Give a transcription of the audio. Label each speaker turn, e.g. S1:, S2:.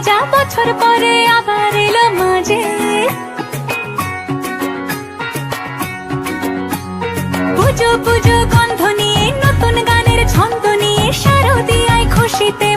S1: হাজার বছর পরে আবার এলো মাঝে। পুজো পুজো, গন্ধ নিয়ে, নতুন গানের ছন্দ নিয়ে, শারদিয়ায় খুশিতে